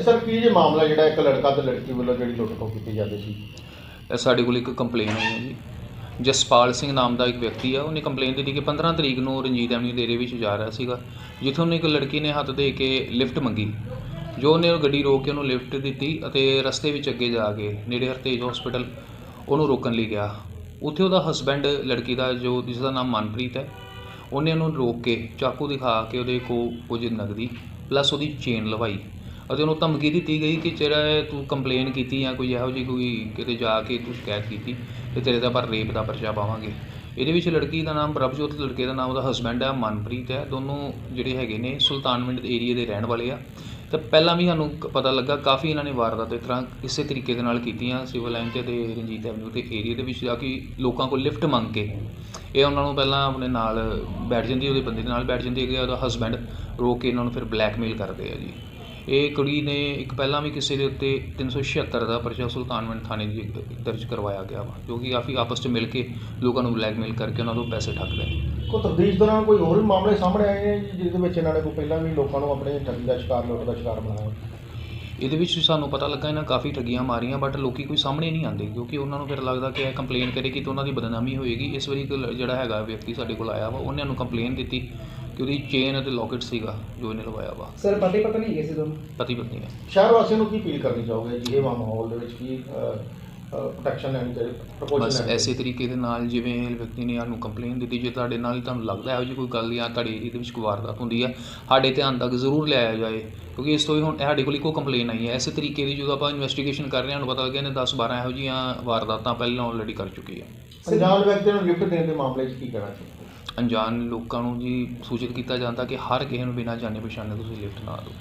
Sir ਕੀ ਜੇ ਮਾਮਲਾ ਜਿਹੜਾ ਇੱਕ ਲੜਕਾ ਤੇ ਲੜਕੀ ਵੱਲੋਂ ਜਿਹੜੀ ਲੁੱਟ ਖੋਹ ਕੀਤੀ ਜਾਂਦੀ ਸੀ? ਇਹ ਸਾਡੇ ਕੋਲ ਇੱਕ ਕੰਪਲੇਨ ਆਈ ਹੈ ਜੀ। ਜਸਪਾਲ ਸਿੰਘ ਨਾਮ ਦਾ ਇੱਕ ਵਿਅਕਤੀ ਆ ਉਹਨੇ ਕੰਪਲੇਨ ਦਿੱਤੀ ਕਿ 15 ਤਰੀਕ ਨੂੰ ਰਣਜੀਤ ਐਵਨਿਊ ਦੇ ਏਰੀਏ ਵਿੱਚ ਜਾ ਰਿਹਾ ਸੀਗਾ ਜਿੱਥੋਂ ਉਹਨੂੰ ਇੱਕ ਲੜਕੀ ਨੇ ਹੱਥ ਦੇ ਕੇ ਲਿਫਟ ਮੰਗੀ। ਜੋ ਉਹਨੇ ਉਹ ਗੱਡੀ ਰੋਕ ਕੇ ਉਹਨੂੰ ਲਿਫਟ ਦਿੱਤੀ ਅਤੇ ਰਸਤੇ ਵਿੱਚ ਅੱਗੇ ਜਾ ਕੇ ਨੇੜੇ ਹਰਤੇਜ ਹਸਪੀਟਲ ਉਹਨੂੰ ਰੋਕਣ ਲਈ ਗਿਆ। ਉੱਥੇ ਉਹਦਾ ਹਸਬੈਂਡ ਲੜਕੀ ਦਾ ਜੋ ਜਿਸ ਦਾ ਨਾਮ ਮਨਪ੍ਰੀਤ ਹੈ ਉਹਨੇ ਉਹਨੂੰ ਰੋਕ ਕੇ ਚਾਕੂ ਦਿਖਾ ਕੇ ਉਹਦੇ ਕੋਲ ਕੁਝ ਨਗਦੀ ਪਲੱਸ ਉਹਦੀ ਚੇਨ ਲਵਾਈ। ਅਤੇ ਉਹਨੂੰ ਧਮਕੀ ਦਿੱਤੀ ਗਈ ਕਿ ਜਿਹੜਾ ਤੂੰ ਕੰਪਲੇਨ ਕੀਤੀ ਜਾਂ ਕੋਈ ਇਹੋ ਜਿਹੀ ਕੋਈ ਕਿਤੇ ਜਾ ਕੇ ਤੂੰ ਸ਼ਿਕਾਇਤ ਕੀਤੀ ਅਤੇ ਤੇਰੇ ਦਾ ਪਰ ਰੇਪ ਦਾ ਪਰਚਾ ਪਾਵਾਂਗੇ। ਇਹਦੇ ਵਿੱਚ ਲੜਕੀ ਦਾ ਨਾਮ ਪ੍ਰਭਜੋਤ, ਲੜਕੇ ਦਾ ਨਾਮ ਉਹਦਾ ਹਸਬੈਂਡ ਹੈ ਮਨਪ੍ਰੀਤ ਹੈ ਦੋਨੋਂ ਜਿਹੜੇ ਹੈਗੇ ਨੇ ਸੁਲਤਾਨਵਿੰਡ ਏਰੀਏ ਦੇ ਰਹਿਣ ਵਾਲੇ ਆ। ਤੇ ਪਹਿਲਾਂ ਵੀ ਸਾਨੂੰ ਪਤਾ ਲੱਗਾ, ਕਾਫੀ ਇਹਨਾਂ ਨੇ ਵਾਰਦਾਤ ਇਸ ਤਰ੍ਹਾਂ ਇਸੇ ਤਰੀਕੇ ਦੇ ਨਾਲ ਕੀਤੀਆਂ ਸਿਵਲ ਲਾਈਨ ਤੇ ਤੇ ਰਣਜੀਤ ਐਵਨਿਊ ਤੇ ਏਰੀਏ ਦੇ ਵਿੱਚ ਜਾ ਕੇ ਲੋਕਾਂ ਕੋਲ ਲਿਫਟ ਮੰਗ ਕੇ। ਇਹ ਉਹਨਾਂ ਨੂੰ ਪਹਿਲਾਂ ਆਪਣੇ ਨਾਲ ਬੈਠ ਜਾਂਦੀ, ਉਹਦੇ ਬੰਦੇ ਦੇ ਨਾਲ ਬੈਠ ਜਾਂਦੀ ਹੈ ਉਹਦਾ ਹਸਬੈਂਡ ਰੋਕ ਕੇ ਇਹਨਾਂ ਨੂੰ ਫਿਰ ਬਲੈਕਮੇਲ ਕਰਦੇ ਆ ਜੀ। ਇਹ ਕੁੜੀ ਨੇ ਇੱਕ ਪਹਿਲਾਂ ਵੀ ਕਿਸੇ ਦੇ ਉੱਤੇ 376 ਦਾ ਪਰਚਾ ਸੁਲਤਾਨਵਿੰਡ ਥਾਣੇ ਦੀ ਦਰਜ ਕਰਵਾਇਆ ਗਿਆ ਵਾ ਜੋ ਕਿ ਕਾਫੀ ਆਪਸ 'ਚ ਮਿਲ ਕੇ ਲੋਕਾਂ ਨੂੰ ਬਲੈਕਮੇਲ ਕਰਕੇ ਉਹਨਾਂ ਤੋਂ ਪੈਸੇ ਠੱਗਦੇ ਨੇ ਕੋਈ ਤਫਦੀਸ਼ ਦੌਰਾਨ ਕੋਈ ਹੋਰ ਵੀ ਮਾਮਲੇ ਸਾਹਮਣੇ ਆਏ ਨੇ ਜੀ, ਜਿਹਦੇ ਵਿੱਚ ਇਹਨਾਂ ਨੇ ਕੋਈ ਪਹਿਲਾਂ ਵੀ ਲੋਕਾਂ ਨੂੰ ਆਪਣੇ ਠੱਗੀ ਦਾ ਸ਼ਿਕਾਰ ਲੁੱਟ ਦਾ ਸ਼ਿਕਾਰ ਬਣਾਇਆ ਇਹਦੇ ਵਿੱਚ ਸਾਨੂੰ ਪਤਾ ਲੱਗਾ ਇਹਨਾਂ ਕਾਫੀ ਠੱਗੀਆਂ ਮਾਰੀਆਂ ਬਟ ਲੋਕੀ ਕੋਈ ਸਾਹਮਣੇ ਨਹੀਂ ਆਉਂਦੇ ਕਿਉਂਕਿ ਉਹਨਾਂ ਨੂੰ ਫਿਰ ਲੱਗਦਾ ਕਿ ਇਹ ਕੰਪਲੇਨ ਕਰੇਗੀ ਤਾਂ ਉਹਨਾਂ ਦੀ ਬਦਨਾਮੀ ਹੋਏਗੀ। ਇਸ ਵਾਰੀ ਇੱਕ ਲ- ਜਿਹੜਾ ਹੈਗਾ ਵਿਅਕਤੀ ਸਾਡੇ ਕੋਲ ਆਇਆ ਵਾ ਉਹਨੇ ਨੂੰ ਕੰਪਲੇਨ ਦਿੱਤੀ। ਕਿ ਉਹਦੀ ਚੇਨ ਅਤੇ ਲੋਕਟ ਸੀਗਾ ਜੋ ਇਹਨੇ ਲਵਾਇਆ ਵਾ। ਸਰ ਪਤੀ ਪਤਾ ਨਹੀਂ ਹੈਗੇ ਸੀ ਦੋਨੋਂ? ਪਤੀ ਪਤਨੀ ਹੈ ਸ਼ਹਿਰ ਵਾਸੀਆਂ ਨੂੰ ਕੀ ਅਪੀਲ ਕਰਨੀ ਚਾਹੋਗੇ ਜੀ ਇਹ ਮਾਹੌਲ ਦੇ ਵਿੱਚ ਕੀ ਪ੍ਰੋਟੈਕਸ਼ਨ ਲੈਣੀ ਚਾਹੀਦੀ ਬਸ ਪ੍ਰਪੋਜ਼ਲ ਐਸੇ ਤਰੀਕੇ ਦੇ ਨਾਲ ਜਿਵੇਂ ਇਹ ਵਿਅਕਤੀ ਨੇ ਸਾਨੂੰ ਕੰਪਲੇਨ ਦਿੱਤੀ ਜੇ ਤੁਹਾਡੇ ਨਾਲ ਤੁਹਾਨੂੰ ਲੱਗਦਾ ਹੈ ਜੀ ਕੋਈ ਗੱਲ ਜਾਂ ਤੁਹਾਡੇ ਏਰੀਏ ਦੇ ਵਿੱਚ ਕੋਈ ਵਾਰਦਾਤ ਹੁੰਦੀ ਆ ਸਾਡੇ ਧਿਆਨ ਤੱਕ ਜ਼ਰੂਰ ਲਿਆਇਆ ਜਾਏ ਕਿਉਂਕਿ ਇਸ ਤੋਂ ਹੀ ਹੁਣ ਸਾਡੇ ਕੋਲ ਇੱਕੋ ਕੰਪਲੇਨ ਆਈ ਹੈ। ਐਸੇ ਤਰੀਕੇ ਦੀ ਜਦੋਂ ਆਪਾਂ ਇਨਵੈਸਟੀਗੇਸ਼ਨ ਕਰ ਰਹੇ ਹਾਂ ਸਾਨੂੰ ਪਤਾ ਲੱਗਿਆ ਨੇ 10 12 ਇਹੋ ਜਿਹੀਆਂ ਵਾਰਦਾਤਾਂ ਪਹਿਲਾਂ ਆਲਰੇਡੀ ਕਰ ਚੁੱਕੀ ਹੈ ਅਣਜਾਣ ਵਿਅਕਤੀ ਨੂੰ ਗਿਫਟ ਦੇਣ ਦੇ ਮਾਮਲੇ 'ਚ ਕੀ ਕਹਿਣਾ ਚਾਹੀਦਾ ਅਣਜਾਣ ਲੋਕਾਂ ਨੂੰ ਜੀ ਸੂਚਿਤ ਕੀਤਾ ਜਾਂਦਾ ਕਿ ਹਰ ਕਿਸੇ ਨੂੰ ਬਿਨਾਂ ਜਾਣੇ ਪਛਾਣੇ ਤੁਸੀਂ ਲਿਫਟ ਨਾ ਦਿਓ।